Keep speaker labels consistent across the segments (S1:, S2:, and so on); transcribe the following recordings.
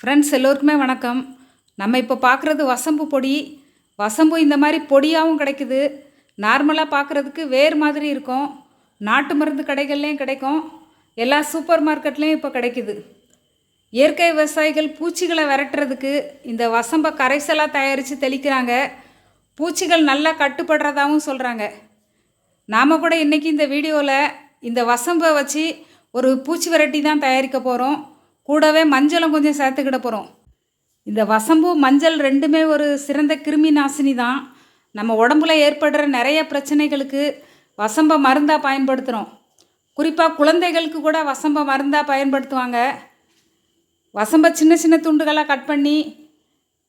S1: Friends எல்லோருக்குமே வணக்கம். நம்ம இப்போ பார்க்குறது வசம்பு பொடி. வசம்பு இந்த மாதிரி பொடியாகவும் கிடைக்குது. நார்மலாக பார்க்குறதுக்கு வேறு மாதிரி இருக்கும். நாட்டு மருந்து கடைகள்லேயும் கிடைக்கும். எல்லா சூப்பர் மார்க்கெட்லேயும் இப்போ கிடைக்குது. இயற்கை விவசாயிகள் பூச்சிகளை விரட்டுறதுக்கு இந்த வசம்பை கரைசலாக தயாரித்து தெளிக்கிறாங்க. பூச்சிகள் நல்லா கட்டுப்படுறதாகவும் சொல்கிறாங்க நாம் கூட இன்றைக்கி இந்த வீடியோவில் இந்த வசம்பை வச்சு ஒரு பூச்சி விரட்டி தான் தயாரிக்க போகிறோம் கூடவே மஞ்சளும் கொஞ்சம் சேர்த்துக்கிட போகிறோம் இந்த வசம்பு மஞ்சள் ரெண்டுமே ஒரு சிறந்த கிருமி நாசினி தான். நம்ம உடம்புல ஏற்படுற நிறைய பிரச்சனைகளுக்கு வசம்பை மருந்தாக பயன்படுத்துகிறோம் குறிப்பாக குழந்தைகளுக்கு கூட வசம்பை மருந்தாக பயன்படுத்துவாங்க. வசம்பை சின்ன சின்ன துண்டுகளாக கட் பண்ணி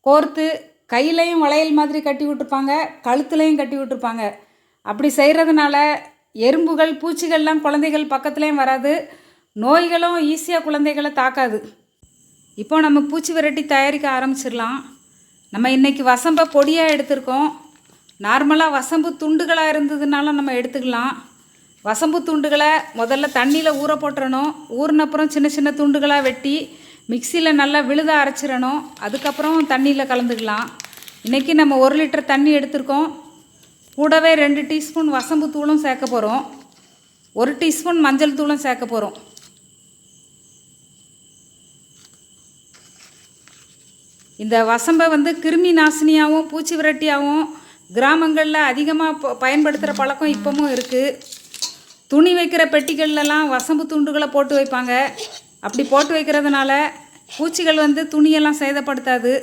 S1: கோர்த்து கையிலையும் வளையல் மாதிரி கட்டி விட்டுருப்பாங்க கழுத்துலையும் கட்டி விட்டுருப்பாங்க. அப்படி செய்கிறதுனால எறும்புகள் பூச்சிகள்லாம் குழந்தைகள் பக்கத்துலேயும் வராது. நோய்களும் ஈஸியாக குழந்தைகளை தாக்காது. இப்போ நம்ம பூச்சி விரட்டி தயாரிக்க ஆரம்பிச்சிடலாம். நம்ம இன்றைக்கி வசம்பை பொடியாக எடுத்திருக்கோம். நார்மலாக வசம்பு துண்டுகளாக இருந்ததுனால நம்ம எடுத்துக்கலாம். வசம்பு துண்டுகளை முதல்ல தண்ணியில் ஊற போட்டுறணும். ஊறினப்புறம் சின்ன சின்ன துண்டுகளாக வெட்டி மிக்சியில் நல்லா விழுத அரைச்சிடணும். அதுக்கப்புறம் தண்ணியில் கலந்துக்கலாம். இன்றைக்கி நம்ம ஒரு லிட்டர் தண்ணி எடுத்திருக்கோம். கூடவே ரெண்டு டீஸ்பூன் வசம்பு தூளும் சேர்க்க போகிறோம் ஒரு டீஸ்பூன் மஞ்சள் தூளும் சேர்க்க போகிறோம் இந்த வசம்பை வந்து கிருமி நாசினியாகவும் பூச்சி விரட்டியாகவும் கிராமங்களில் அதிகமாக பயன்படுத்துகிற பழக்கம் இப்போவும் இருக்குது துணி வைக்கிற பெட்டிகள்லாம் வசம்பு துண்டுகளை போட்டு வைப்பாங்க. அப்படி போட்டு வைக்கிறதுனால பூச்சிகள் வந்து துணியெல்லாம் சேதப்படுத்தாது.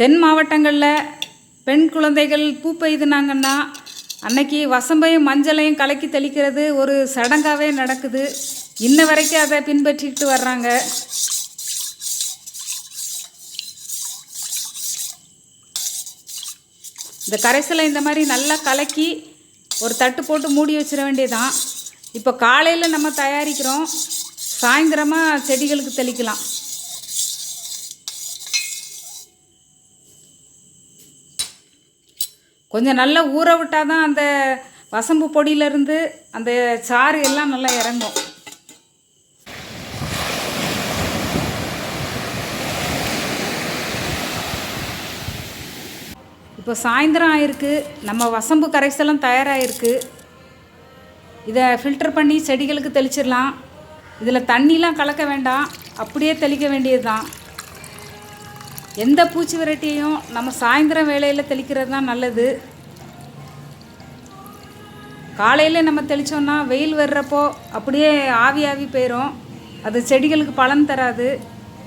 S1: தென் மாவட்டங்களில் பெண் குழந்தைகள் பூ பெய்துனாங்கன்னா அன்னைக்கு வசம்பையும் மஞ்சளையும் கலக்கி தெளிக்கிறது ஒரு சடங்காகவே நடக்குது. இன்ன வரைக்கும் அதை பின்பற்றிக்கிட்டு வர்றாங்க. இந்த கரைசலை இந்த மாதிரி நல்லா கலக்கி ஒரு தட்டு போட்டு மூடி வச்சிட வேண்டியதான் இப்போ காலையில் நம்ம தயாரிக்கிறோம். சாயந்தரமாக செடிகளுக்கு தெளிக்கலாம். கொஞ்சம் நல்லா ஊற விட்டால் தான் அந்த வசம்பு பொடியிலேருந்து அந்த சாறு எல்லாம் நல்லா இறங்கும். இப்போ சாயந்தரம் ஆயிருக்கு நம்ம வசம்பு கரைசலும் தயாராகிருக்கு இதை ஃபில்டர் பண்ணி செடிகளுக்கு தெளிச்சிடலாம். இதில் தண்ணிலாம் கலக்க வேண்டாம் அப்படியே தெளிக்க வேண்டியது தான் எந்த பூச்சி விரட்டியையும் நம்ம சாயந்தரம் வேலையில் தெளிக்கிறது தான் நல்லது. காலையில் நம்ம தெளித்தோம்னா வெயில் வர்றப்போ அப்படியே ஆவி ஆவி போயிடும் அது செடிகளுக்கு பலன் தராது.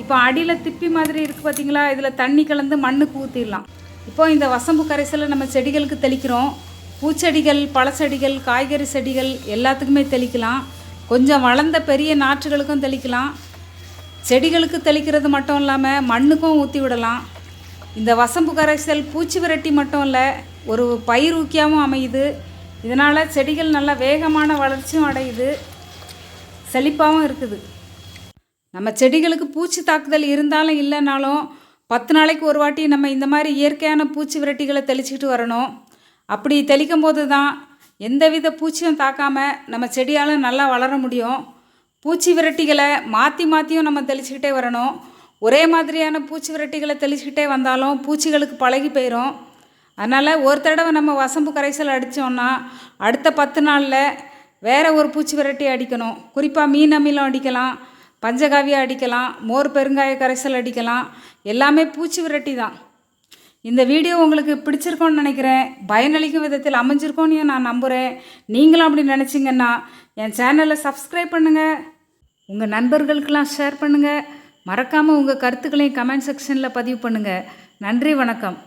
S1: இப்போ அடியில் திப்பி மாதிரி இருக்குது பார்த்தீங்களா இதில் தண்ணி கலந்து மண்ணுக்கு ஊற்றிடலாம் இப்போ இந்த வசம்பு கரைசலை நம்ம செடிகளுக்கு தெளிக்கிறோம். பூச்செடிகள் பழச்செடிகள் காய்கறி செடிகள் எல்லாத்துக்குமே தெளிக்கலாம். கொஞ்சம் வளர்ந்த பெரிய நாற்றுகளுக்கும் தெளிக்கலாம். செடிகளுக்கு தெளிக்கிறது மட்டும் இல்லாமல் மண்ணுக்கும் ஊற்றி விடலாம். இந்த வசம்பு கரைசல் பூச்சி விரட்டி மட்டும் இல்லை ஒரு பயிர் ஊக்கியாகவும் அமையுது. இதனால் செடிகள் நல்லா வேகமான வளர்ச்சியும் அடையுது. செழிப்பாகவும் இருக்குது. நம்ம செடிகளுக்கு பூச்சி தாக்குதல் இருந்தாலும் இல்லைனாலும் பத்து நாளைக்கு ஒரு வாட்டி நம்ம இந்த மாதிரி இயற்கையான பூச்சி விரட்டிகளை தெளிச்சுக்கிட்டு வரணும். அப்படி தெளிக்கும் போது தான் எந்தவித பூச்சியும் தாக்காமல் நம்ம செடியால் நல்லா வளர முடியும். பூச்சி விரட்டிகளை மாற்றி மாற்றியும் நம்ம தெளிச்சுக்கிட்டே வரணும். ஒரே மாதிரியான பூச்சி விரட்டிகளை தெளிச்சுக்கிட்டே வந்தாலும் பூச்சிகளுக்கு பழகி போயிடும் அதனால் ஒரு தடவை நம்ம வசம்பு கரைசல் அடித்தோம்னா அடுத்த பத்து நாளில் வேறு ஒரு பூச்சி விரட்டி அடிக்கணும். குறிப்பாக மீன் அமிலம் அடிக்கலாம். பஞ்சகாவியம் அடிக்கலாம் மோர் பெருங்காய கரைசல் அடிக்கலாம் எல்லாமே பூச்சி விரட்டி தான். இந்த வீடியோ உங்களுக்கு பிடிச்சிருக்கோன்னு நினைக்கிறேன். பயனளிக்கும் விதத்தில் அமைஞ்சிருக்கோன்னு நான் நம்புகிறேன் நீங்களும் அப்படி நினச்சிங்கன்னா என் சேனலை சப்ஸ்கிரைப் பண்ணுங்கள் உங்கள் நண்பர்களுக்கெல்லாம் ஷேர் பண்ணுங்கள் மறக்காமல் உங்கள் கருத்துக்களையும் கமெண்ட் செக்ஷனில் பதிவு பண்ணுங்கள் நன்றி வணக்கம்.